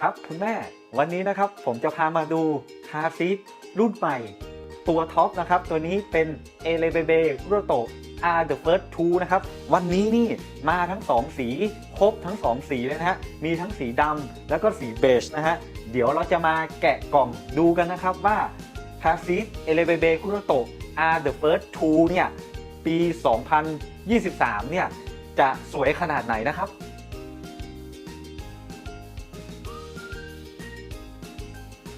ครับคุณแม่ วันนี้นะครับผมจะพามาดูคาซีทรุ่นใหม่ ตัวท็อปนะครับ ตัวนี้เป็น e l e b e b e k u r o t o R the first two นะครับ วันนี้นี่มาทั้ง 2 สี ครบทั้ง 2 สีเลยนะฮะ มีทั้งสีดำแล้วก็สีเบจนะฮะ เดี๋ยวเราจะมาแกะกล่องดูกันนะครับว่าคาซีท e l e b e b e k u r o t o R the first two เนี่ย ปี 2023 เนี่ย จะสวยขนาดไหนนะครับ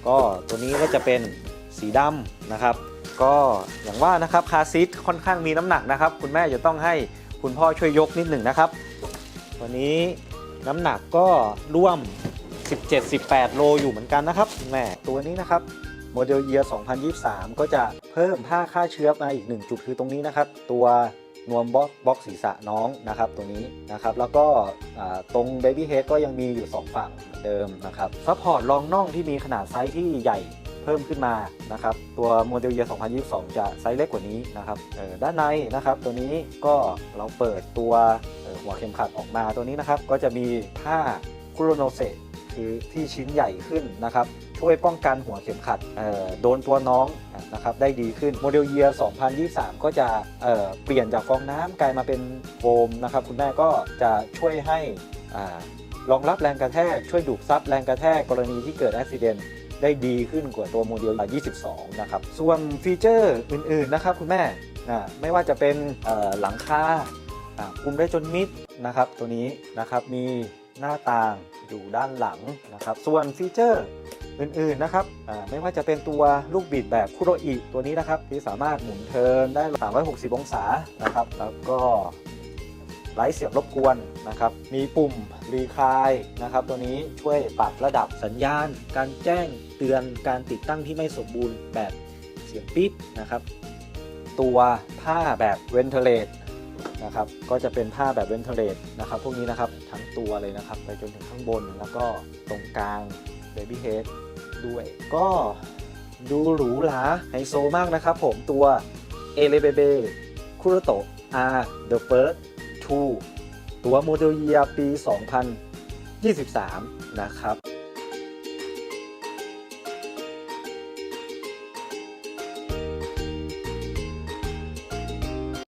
ก็ตัวนี้ก็จะเป็นสีดำนะครับ ก็อย่างว่านะครับคาซีทค่อนข้างมีน้ำหนักนะครับ คุณแม่จะต้องให้คุณพ่อช่วยยกนิดหนึ่งนะครับตัวนี้น้ำหนักก็ร่วม 17-18 โลอยู่เหมือนกันนะครับแม่ตัวนี้นะครับโมเดลเยียร์2023 ก็จะเพิ่มผ้าฆ่าเชื้อมาอีก 1 จุดคือตรงนี้นะครับ ตัวนวมบล็อกบล็อกศีรษะน้องนะครับตรงนี้นะครับ แล้วก็ตรง Baby Head ก็ยังมีอยู่ 2 ฝั่ง เหมือนเดิมนะครับซัพพอร์ตรองน่องที่มีขนาดไซส์ที่ใหญ่เพิ่มขึ้นมานะครับตัวโมเดลเยียร์2022 จะไซส์เล็กกว่านี้นะครับออด้านในนะครับตัวนี้ก็เราเปิดตัวออหัวเข็มขัดออกมาตัวนี้นะครับก็จะมีผ้าคุโรโนเซคือที่ชิ้นใหญ่ขึ้นนะครับช่วยป้องกันหัวเข็มขัดโดนตัวน้องนะครับได้ดีขึ้นโมเดลเยียร์2023 ก็จะเเปลี่ยนจากฟองน้ำกลายมาเป็นโฟมนะครับคุณแม่ก็จะช่วยให้อ่า รองรับแรงกระแทกช่วยดูดซับแรงกระแทกกรณีที่เกิดอุบิเหตุได้ดีขึ้นกว่าตัวโมเดล 22 นะครับ ส่วนฟีเจอร์อื่นๆนะครับคุณแม่อ่าไม่ว่าจะเป็นหลังคาอ่าคุมได้จนมิดนะครับ ตัวนี้นะครับมีหน้าต่างอยู่ด้านหลังนะครับ ส่วนฟีเจอร์อื่นๆนะครับไม่ว่าจะเป็นตัวลูกบิดแบบคุโรอิตัวนี้นะครับ ที่สามารถหมุนเทินได้ 360 องศานะครับ แล้วก็ ไร้เสียงรบกวนนะครับ มีปุ่มรีคายนะครับ ตัวนี้ช่วยปรับระดับสัญญาณ การแจ้งเตือนการติดตั้งที่ไม่สมบูรณ์แบบเสียงปี๊ดนะครับ ตัวผ้าแบบเวนเทเลตนะครับ ก็จะเป็นผ้าแบบเวนเทเลตนะครับ พวกนี้นะครับทั้งตัวเลยนะครับ ไปจนถึงข้างบนแล้วก็ตรงกลาง Baby Head ด้วยก็ดูหรูหราไฮโซมากนะครับผมตัว e l e b e b e k u r o t o R The First 2 ตัวโมเดลเยียปี 2023 นะครับ